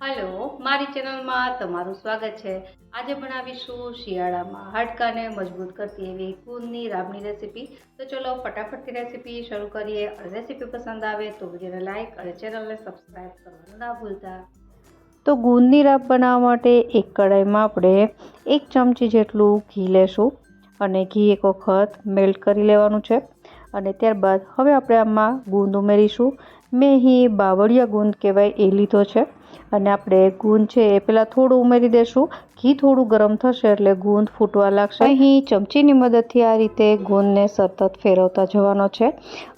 Hello, મારી ચેનલમાં તમારું સ્વાગત છે. આજે બનાવીશું શિયાળામાં હાડકાને મજબૂત કરતી એવી કુંદની રાબની રેસીપી. તો ચલો ફટાફટથી રેસીપી શરૂ કરીએ. રેસીપી પસંદ આવે તો વિડીયોને લાઇક અને ચેનલને સબસ્ક્રાઈબ કરવાનું ના ભૂલતા. તો ગુંદની રાબ બનાવવા માટે એક કઢાઈમાં આપણે એક ચમચી જેટલું ઘી લેશું. અને ઘી એક વખત મેલ્ટ કરી લેવાનું છે. અને ત્યારબાદ હવે આપણે આમાં ગુંદ ઉમેરીશું. મેં અહીં બાવળિયા ગુંદ કહેવાય એ લીધો છે. અને આપણે ગુંદ છે એ પહેલાં થોડું ઉમેરી દઈશું ઘી થોડું ગરમ થશે એટલે ગુંદ ફૂટવા લાગશે. અહીં ચમચીની મદદથી આ રીતે ગુંદને સતત ફેરવતા જવાનો છે.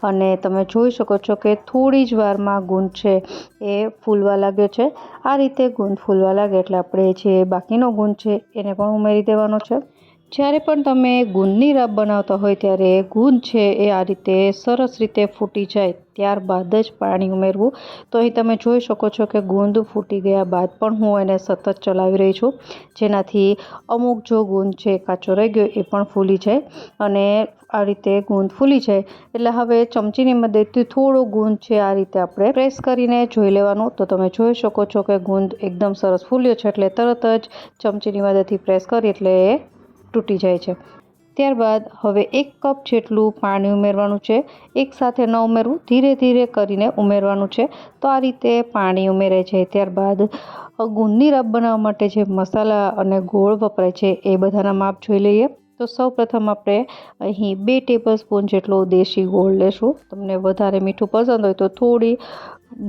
અને તમે જોઈ શકો છો કે થોડી જ વારમાં ગુંદ છે એ ફૂલવા લાગ્યો છે. આ રીતે ગુંદ ફૂલવા લાગે એટલે આપણે જે બાકીનો ગુંદ છે એને પણ ઉમેરી દેવાનો છે. જ્યારે પણ તમે ગુંદની રાબ બનાવતા હોય ત્યારે ગુંદ છે એ આ રીતે સરસ રીતે ફૂટી જાય ત્યારબાદ જ પાણી ઉમેરવું. તો અહીં તમે જોઈ શકો છો કે ગુંદ ફૂટી ગયા બાદ પણ હું એને સતત ચલાવી રહી છું. જેનાથી અમુક જો ગુંદ છે કાચો રહી ગયો એ પણ ફૂલી જાય અને આ રીતે ગુંદ ફૂલી જાય. એટલે હવે ચમચીની મદદથી થોડો ગુંદ છે આ રીતે આપણે પ્રેસ કરીને જોઈ લેવાનું. તો તમે જોઈ શકો છો કે ગુંદ એકદમ સરસ ફૂલ્યો છે એટલે તરત જ ચમચીની મદદથી પ્રેસ કરી એટલે એ તૂટી જાય છે. ત્યારબાદ હવે એક કપ જેટલું પાણી ઉમેરવાનું છે. એકસાથે ન ઉમેરવું, ધીરે ધીરે કરીને ઉમેરવાનું છે. તો આ રીતે પાણી ઉમેરાય છે. ત્યારબાદ ગુંદની રબ બનાવવા માટે જે મસાલા અને ગોળ વપરાય છે એ બધાના માપ જોઈ લઈએ. તો સૌ પ્રથમ આપણે અહીં બે ટેબલ સ્પૂન જેટલો દેશી ગોળ લેશું. તમને વધારે મીઠું પસંદ હોય તો થોડી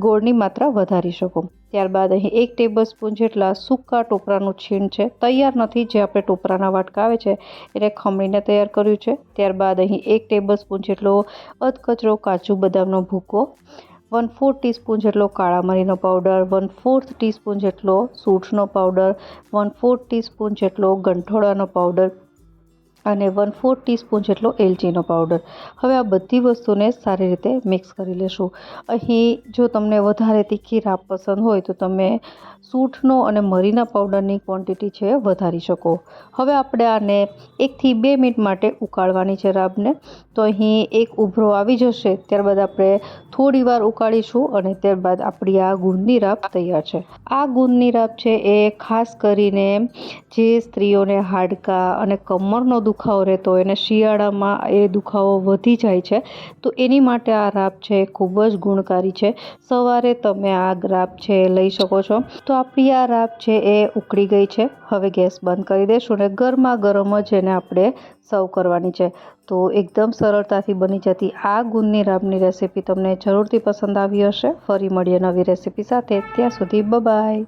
ગોળની માત્રા વધારી શકો. ત્યારબાદ અહીં એક ટેબલ સ્પૂન જેટલા સૂકા ટોપરાનું છીણ છે. તૈયાર નથી, જે આપણે ટોપરાના વાટકા આવે છે, એને ખમણીને તૈયાર કર્યું છે. ત્યારબાદ અહીં એક ટેબલ સ્પૂન જેટલો અધકચરો કાજુ બદામનો ભૂકો વન ફોર્થ ટીસ્પૂન જેટલો કાળા મરીનો પાવડર વન ફોર્થ ટીસ્પૂન જેટલો સૂંઠનો પાવડર વન ફોર્થ ટીસ્પૂન જેટલો ગંઠોડાનો પાવડર અને વન ફોર ટીસ્પૂન જેટલો એલચીનો પાવડર હવે આ બધી વસ્તુને સારી રીતે મિક્સ કરી લેશું. અહીં જો તમને વધારે તીખી રાબ પસંદ હોય તો તમે સૂંઠનો અને મરીના પાવડરની ક્વોન્ટિટી છે વધારી શકો. હવે આપણે આને એકથી બે મિનિટ માટે ઉકાળવાની છે રાબને તો અહીં એક ઉભરો આવી જશે. ત્યારબાદ આપણે થોડી વાર ઉકાળીશું અને ત્યારબાદ આપણી આ ગુંદની રાબ તૈયાર છે. આ ગુંદની રાબ છે એ ખાસ કરીને જે સ્ત્રીઓને હાડકા અને કમરનો દુખાવો રહેતો એને શિયાળામાં એ દુખાવો વધી જાય છે, તો એની માટે આ રાબ છે એ ખૂબ જ ગુણકારી છે. સવારે તમે આ રાબ છે એ લઈ શકો છો. તો આપણી આ રાબ છે એ ઉકળી ગઈ છે. હવે ગેસ બંધ કરી દઈશું અને ગરમા ગરમ જ એને આપણે સર્વ કરવાની છે. તો એકદમ સરળતાથી બની જતી આ ગુંદની રાબની રેસીપી તમને જરૂરથી પસંદ આવી હશે. ફરી મળીએ નવી રેસીપી સાથે. ત્યાં સુધી બાય